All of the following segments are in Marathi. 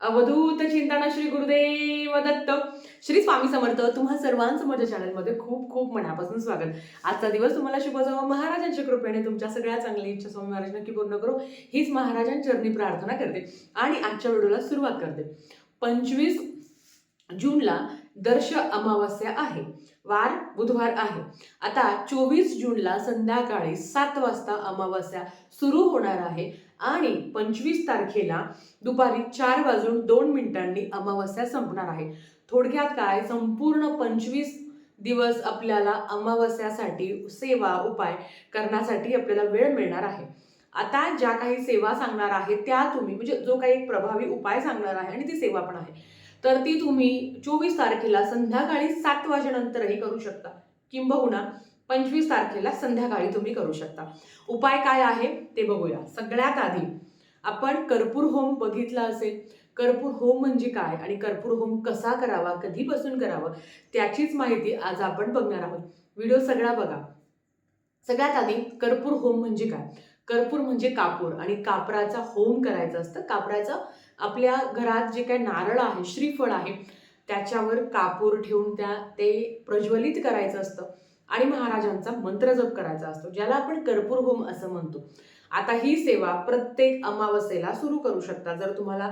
अवधूत चिंतन श्री गुरुदेव दत्त श्री स्वामी समर्थ तुम्हा सर्वांचं माझ्या चॅनलमध्ये खूप खूप मनापासून स्वागत. आजचा दिवस तुम्हाला शुभ जावं. महाराजांच्या कृपेने तुमच्या सगळ्या चांगली इच्छा स्वामी महाराज नक्की पूर्ण करू. हीच महाराजांचरणी प्रार्थना करते आणि आजच्या व्हिडिओला सुरुवात करते. पंचवीस जूनला दर्श अमावस्या आहे. वार बुधवार आहे. आता चोवीस जूनला संध्याकाळी सात वाजता अमावस्या सुरू होणार आहे. आणि पंचवीस तारखेला दुपारी चार वाजून दोन मिनिटांनी अमावस्या संपणार आहे. थोडक्यात काय? संपूर्ण पंचवीस दिवस आपल्याला अमावस्यासाठी सेवा उपाय करण्यासाठी आपल्याला वेळ मिळणार आहे. आता ज्या काही सेवा सांगणार आहे त्या तुम्ही म्हणजे जो काही एक प्रभावी उपाय सांगणार आहे आणि ती सेवा पण आहे. तर ती तुम्ही चोवीस तारखेला संध्याकाळी सात वाजेनंतरही करू शकता. किंबहुना पंचवीस तारखेला संध्याकाळी तुम्ही करू शकता. उपाय काय आहे ते बघूया. सगळ्यात आधी आपण कर्पूर होम बघितला असेल. कर्पूर होम म्हणजे काय आणि कर्पूर होम कसा करावा कधीपासून करावा त्याचीच माहिती आज आपण बघणार आहोत. व्हिडिओ सगळा बघा. सगळ्यात आधी कर्पूर होम म्हणजे काय? कर्पूर म्हणजे कापूर आणि कापराचा होम करायचा असतं. कापराचं आपल्या घरात जे काय नारळ आहे श्रीफळ आहे त्याच्यावर कापूर ठेवून त्या ते प्रज्वलित करायचं असतं. आणि महाराजांचा मंत्र जप करायचा असतो ज्याला आपण कर्पूर होम असं म्हणतो. आता ही सेवा प्रत्येक अमावस्येला सुरू करू शकता. जर तुम्हाला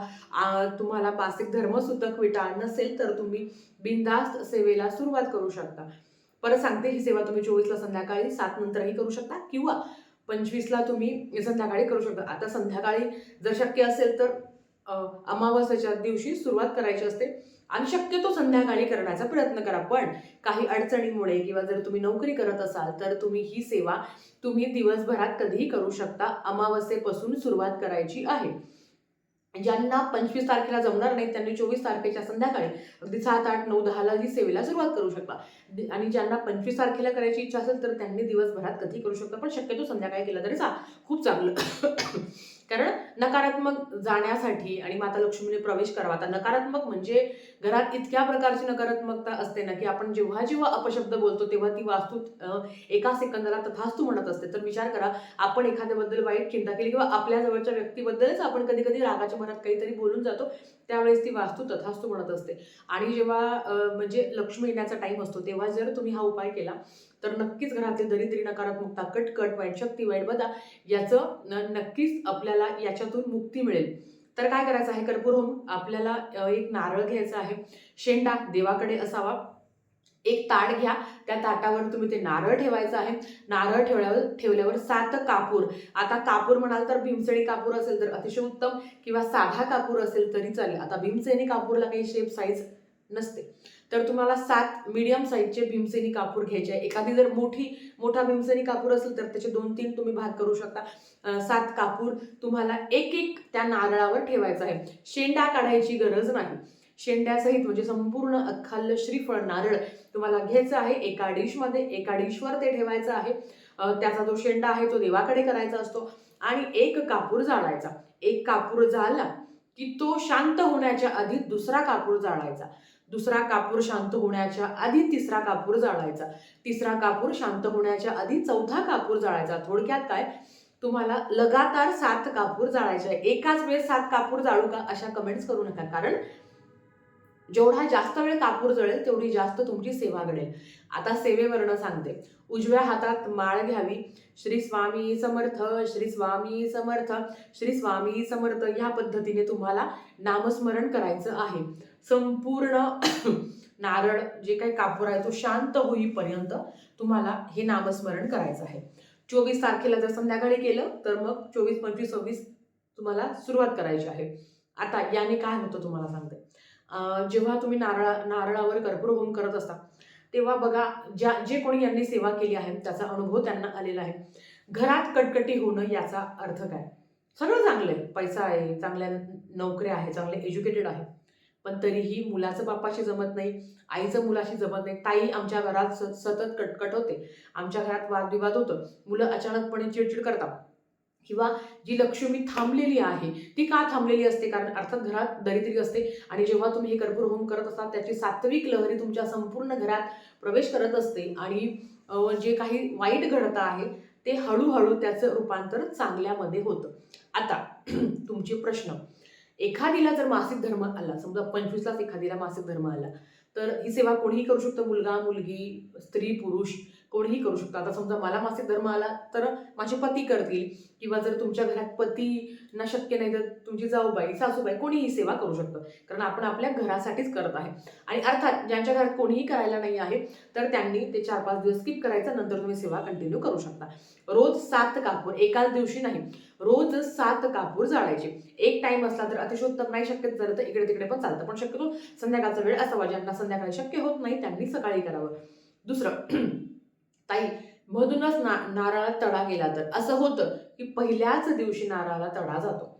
तुम्हाला मासिक धर्मसूतक विटा नसेल तर तुम्ही बिनधास्त सेवेला सुरुवात करू शकता. परत सांगते ही सेवा तुम्ही चोवीसला संध्याकाळी सात नंतरही करू शकता किंवा पंचवीसला तुम्ही संध्याकाळी करू शकता. आता संध्याकाळी जर शक्य असेल तर अमावस्येच्या दिवशी सुरुवात करायची असते आणि शक्यतो संध्याकाळी करण्याचा प्रयत्न करा. पण काही अडचणीमुळे किंवा जर तुम्ही नोकरी करत असाल तर तुम्ही ही सेवा तुम्ही दिवसभरात कधीही करू शकता. अमावस्येपासून सुरुवात करायची आहे. ज्यांना पंचवीस तारखेला जमणार नाही त्यांनी चोवीस तारखेच्या संध्याकाळी अगदी सात आठ नऊ दहाला ही सेवेला सुरुवात करू शकता. आणि ज्यांना पंचवीस तारखेला करायची इच्छा असेल तर त्यांनी दिवसभरात कधी करू शकता. पण शक्यतो संध्याकाळी केलं तरी चा खूप चांगलं. कारण नकारात्मक जाण्यासाठी आणि माता लक्ष्मीने प्रवेश करावा. आता नकारात्मक म्हणजे घरात इतक्या प्रकारची नकारात्मकता असते ना की आपण जेव्हा जेव्हा अपशब्द बोलतो तेव्हा ती वास्तू एका सेकंदाला तथास्तू म्हणत असते. तर विचार करा आपण एखाद्याबद्दल वाईट चिंता केली किंवा आपल्या जवळच्या व्यक्तीबद्दलच आपण कधी कधी रागाच्या मनात काहीतरी बोलून जातो त्यावेळेस ती वास्तू तथास्तू म्हणत असते. आणि जेव्हा म्हणजे लक्ष्मी येण्याचा टाईम असतो तेव्हा जर तुम्ही हा उपाय केला तर नक्कीच घरातील दरिद्री नकारात्मकता कटकट वाईट शक्ती वाईट बदा याचं न- नक्कीच आपल्याला याच्यातून मुक्ती मिळेल. तर काय करायचं आहे? कर्पूर होम आपल्याला एक नारळ घ्यायचा आहे. शेंडा देवाकडे असावा. एक ताट घ्या. त्या ताटावर तुम्ही ते नारळ ठेवायचं आहे. नारळ ठेवल्यावर ठेवल्यावर सात कापूर. आता कापूर म्हणाल तर भीमसेनी कापूर असेल तर अतिशय उत्तम किंवा साधा कापूर असेल तरी चालेल. आता भीमसेनी कापूरला काही शेप साईज नसते. तर तुम्हाला सात मीडियम साईजचे भीमसेनी कापूर घ्यायचे आहे. एखादी जर मोठी मोठा भीमसेनी कापूर असेल तर त्याचे दोन तीन तुम्ही भाग करू शकता. सात कापूर तुम्हाला एक एक त्या नारळावर ठेवायचा आहे. शेंडा काढायची गरज नाही. शेंड्यासहित म्हणजे संपूर्ण अख्खाल्ल श्रीफळ नारळ तुम्हाला घ्यायचं आहे. एका डिशमध्ये एका डिशवर ते ठेवायचं आहे. त्याचा जो शेंडा आहे तो देवाकडे करायचा असतो आणि एक कापूर जाळायचा. एक कापूर जाळला की तो शांत होण्याच्या आधी दुसरा कापूर जाळायचा. दुसरा कापूर शांत होण्याच्या आधी तिसरा कापूर जाळायचा. तिसरा कापूर शांत होण्याच्या आधी चौथा कापूर जाळायचा. थोडक्यात काय? तुम्हाला लगातार सात कापूर जाळायचे एकाच वेळेस सात कापूर जाळू का? अशा कमेंट्स करू नका. कारण जेवढा जास्त वेळ कापूर जळेल तेवढी जास्त तुमची सेवा घडेल. आता सेवेवरनं सांगते. उजव्या हातात माळ घ्यावी. श्री स्वामी समर्थ श्री स्वामी समर्थ श्री स्वामी समर्थ ह्या पद्धतीने तुम्हाला नामस्मरण करायचं आहे. संपूर्ण नारळ जे काही कापूर आहे तो शांत होईपर्यंत तुम्हाला हे नामस्मरण करायचं आहे. चोवीस तारखेला जर संध्याकाळी केलं तर मग चोवीस पंचवीस सव्वीस तुम्हाला सुरुवात करायची आहे. आता याने काय होतं तुम्हाला सांगते. जेव्हा तुम्ही नारळा नारळावर कर्पूर होम करत असता तेव्हा बघा ज्या जे कोणी यांनी सेवा केली आहे त्याचा अनुभव त्यांना आलेला आहे. घरात कटकटी होणं याचा अर्थ काय? सगळं चांगलं आहे. पैसा आहे चांगल्या नोकऱ्या आहे चांगले एज्युकेटेड आहे पण तरीही मुलाचं बापाशी जमत नाही आईचं मुलाशी जमत नाही. ताई आमच्या घरात स सतत कटकट होते. आमच्या घरात वादविवाद होतं. मुलं अचानकपणे चिडचिड करतात. किंवा जी लक्ष्मी थांबलेली आहे ती का थांबलेली असते? कारण अर्थात घरात दरिद्री असते. आणि जेव्हा तुम्ही हे कर्पूर होम करत असता त्याची सात्विक लहरी तुमच्या संपूर्ण घरात प्रवेश करत असते. आणि जे काही वाईट घडतं आहे ते हळूहळू त्याचं रूपांतर चांगल्यामध्ये होतं. आता तुमचे प्रश्न. एखादीला जर मासिक धर्म आला समजा पंचवीसलाच एखादीला मासिक धर्म आला तर ही सेवा कोणीही करू शकतं? मुलगा मुलगी स्त्री पुरुष कोणीही करू शकतो. आता समजा मला मासिक धर्म आला तर माझे पती करतील किंवा जर तुमच्या घरात पतींना शक्य नाही तर तुमची जाऊबाई सासूबाई कोणीही सेवा करू शकतं. कारण आपण आपल्या घरासाठीच करत आहे. आणि अर्थात ज्यांच्या घरात कोणीही करायला नाही आहे तर त्यांनी ते चार पाच दिवस स्किप करायचं नंतर तुम्ही सेवा कंटिन्यू करू शकता. रोज सात कापूर एकाच दिवशी नाही. रोज सात कापूर जाळायचे. एक टाइम असला तर अतिशोत्तम नाही शक्य झालं तर इकडे तिकडे पण चालतं. पण शक्यतो संध्याकाळचा वेळ असावा ज्यांना संध्याकाळी शक्य होत नाही त्यांनी सकाळी करावं. दुसरं ताई मधूनच ना नारळात तडा गेला तर. असं होतं की पहिल्याच दिवशी नारळाला तडा जातो.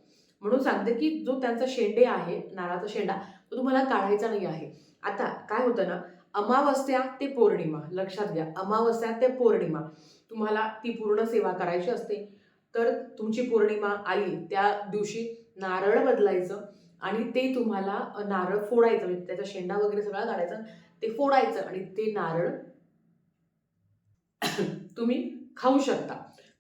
म्हणून सांगते की जो त्यांचा शेंडे आहे नारळाचा शेंडा तो तुम्हाला काढायचा नाही आहे. आता काय होतं ना अमावस्या ते पौर्णिमा लक्षात घ्या अमावस्या ते पौर्णिमा. तुम्हाला ती पूर्ण सेवा करायची असते. तर तुमची पौर्णिमा आली त्या दिवशी नारळ बदलायचं आणि ते तुम्हाला नारळ फोडायचं. म्हणजे त्याचा शेंडा वगैरे सगळा काढायचा ते फोडायचं आणि ते नारळ तुम्ही खाऊ शकता.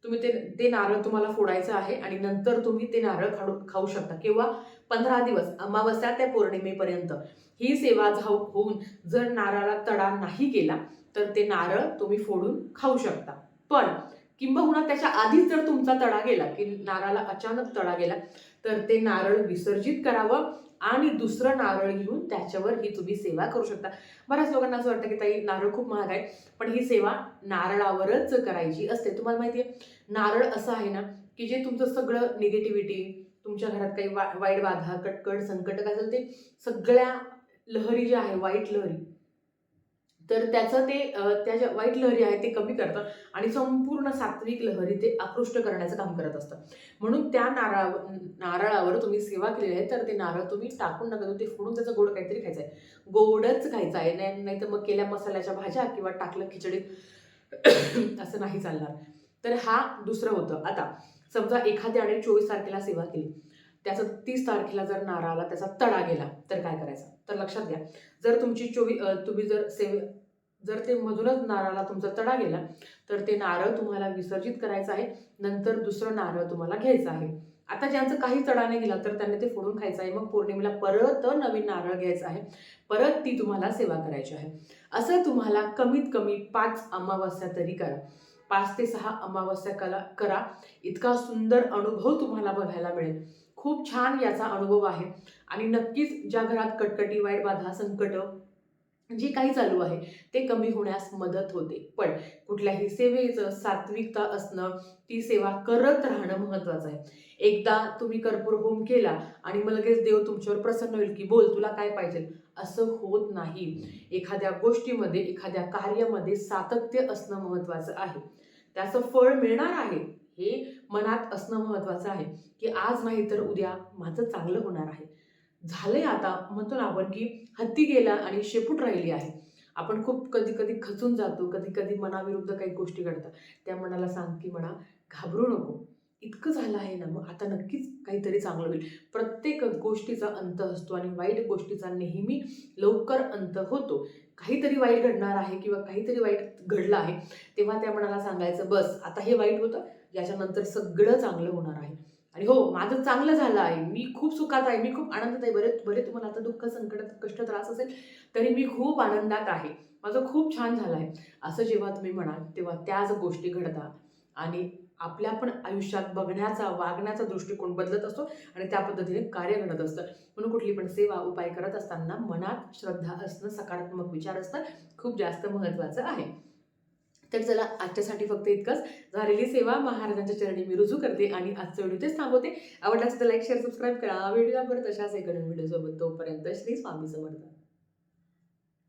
तुम्ही ते ते नारळ तुम्हाला फोडायचं आहे आणि नंतर तुम्ही ते नारळ खाडू खाऊ शकता. किंवा पंधरा दिवस अमावस्या त्या पौर्णिमेपर्यंत ही सेवा झाऊ होऊन जर नारळाला तडा नाही गेला तर ते नारळ तुम्ही फोडून खाऊ शकता. पण किंबहुना त्याच्या आधीच जर तुमचा तडा गेला की नारळाला अचानक तडा गेला तर ते नारळ विसर्जित करावं आणि दुसरं नारळ घेऊन त्याच्यावर ही तुम्ही सेवा करू शकता. बऱ्याच लोकांना असं वाटतं की ताई नारळ खूप महाग आहे पण ही सेवा नारळावरच करायची असते. तुम्हाला माहिती आहे नारळ असं आहे ना की जे तुमचं सगळं निगेटिव्हिटी तुमच्या घरात काही वा वाईट बाधा कटकट संकट काय असेल ते सगळ्या लहरी ज्या आहे वाईट लहरी तर त्याचं ते त्या ज्या वाईट लहरी आहेत ते कमी करतात आणि संपूर्ण सात्विक लहरी ते आकृष्ट करण्याचं काम करत असतं. म्हणून त्या नारळावर नारळावर तुम्ही सेवा केलेली आहे तर ते नारळ तुम्ही टाकून नका ते फोडून त्याचं गोड काहीतरी खायचं आहे गोडच खायचं आहे नाही नाही तर मग केल्या मसाल्याच्या भाज्या किंवा टाकलं खिचडीत असं नाही चालणार. तर हा दुसरं होतं. आता समजा एखाद्याने चोवीस तारखेला सेवा केली. त्याचं तीस तारखेला जर नारळाला त्याचा तडा गेला तर काय करायचं? तर लक्षात घ्या. जर तुमची चोवीस तुम्ही जर सेव जर ते मधूनच नारळाला तुमचा तडा गेला तर ते नारळ तुम्हाला विसर्जित करायचं आहे. नंतर दुसरं नारळ तुम्हाला घ्यायचं आहे. आता ज्यांचं काही तडा नाही गेला तर त्यांनी ते फोडून खायचं आहे. मग पौर्णिमेला परत नवीन नारळ घ्यायचं आहे. परत ती तुम्हाला सेवा करायची आहे. असं तुम्हाला कमीत कमी पाच अमावस्या तरी करा. पाच ते सहा अमावस्या कला करा. इतका सुंदर अनुभव तुम्हाला बघायला मिळेल. खूप छान याचा अनुभव आहे. आणि नक्कीच ज्या घरात कटकटी वाईट बाधा संकट जी काही चालू आहे ते कमी होण्यास मदत होते. पण कुठल्याही सेवेचं सात्विकता असणं ती सेवा करत राहणं महत्त्वाचं आहे. एकदा तुम्ही कर्पूर होम केला आणि मग लगेच देव तुमच्यावर प्रसन्न होईल की बोल तुला काय पाहिजे? असं होत नाही. एखाद्या गोष्टीमध्ये एखाद्या कार्यामध्ये सातत्य असणं महत्त्वाचं आहे. त्याचं फळ मिळणार आहे. हे मनात असणं महत्त्वाचं आहे की आज नाही तर उद्या माझं चांगलं होणार आहे. झालंय आता म्हणतो ना आपण की हत्ती गेला आणि शेपूट राहिली आहे. आपण खूप कधी कधी खचून जातो कधी कधी मनाविरुद्ध काही गोष्टी घडतात. त्या मनाला सांग की म्हणा घाबरू नको. इतकं झालं आहे ना मग आता नक्कीच काहीतरी चांगलं होईल. प्रत्येक गोष्टीचा अंत असतो आणि वाईट गोष्टीचा नेहमी लवकर अंत होतो. काहीतरी वाईट घडणार आहे किंवा काहीतरी वाईट घडलं आहे तेव्हा त्या मनाला सांगायचं बस आता हे वाईट होतं याच्यानंतर सगळं चांगलं होणार आहे. आणि हो माझं चांगलं झालं आहे. मी खूप सुखात आहे. मी खूप आनंदात आहे. बरे बरे तुम्हाला आता दुःख संकट कष्ट त्रास असेल तरी मी खूप आनंदात आहे. माझं खूप छान झालं आहे. असं जेव्हा तुम्ही म्हणाल तेव्हा त्याच गोष्टी घडतात. आणि आपल्या पण आयुष्यात बघण्याचा वागण्याचा दृष्टिकोन बदलत असतो आणि त्या पद्धतीने कार्य घडत असतं. म्हणून कुठली पण सेवा उपाय करत असताना मनात श्रद्धा असणं सकारात्मक विचार असणं खूप जास्त महत्त्वाचं आहे. तर चला आजच्यासाठी फक्त इतकंच. झालेली सेवा महाराजांच्या चरणी मी रुजू करते आणि आजचं व्हिडिओ तेच थांबवते. आवडला असेल तर लाईक शेअर सबस्क्राईब करा. व्हिडिओ परत अशाच एक व्हिडिओ तोपर्यंत श्री स्वामी समर्थ.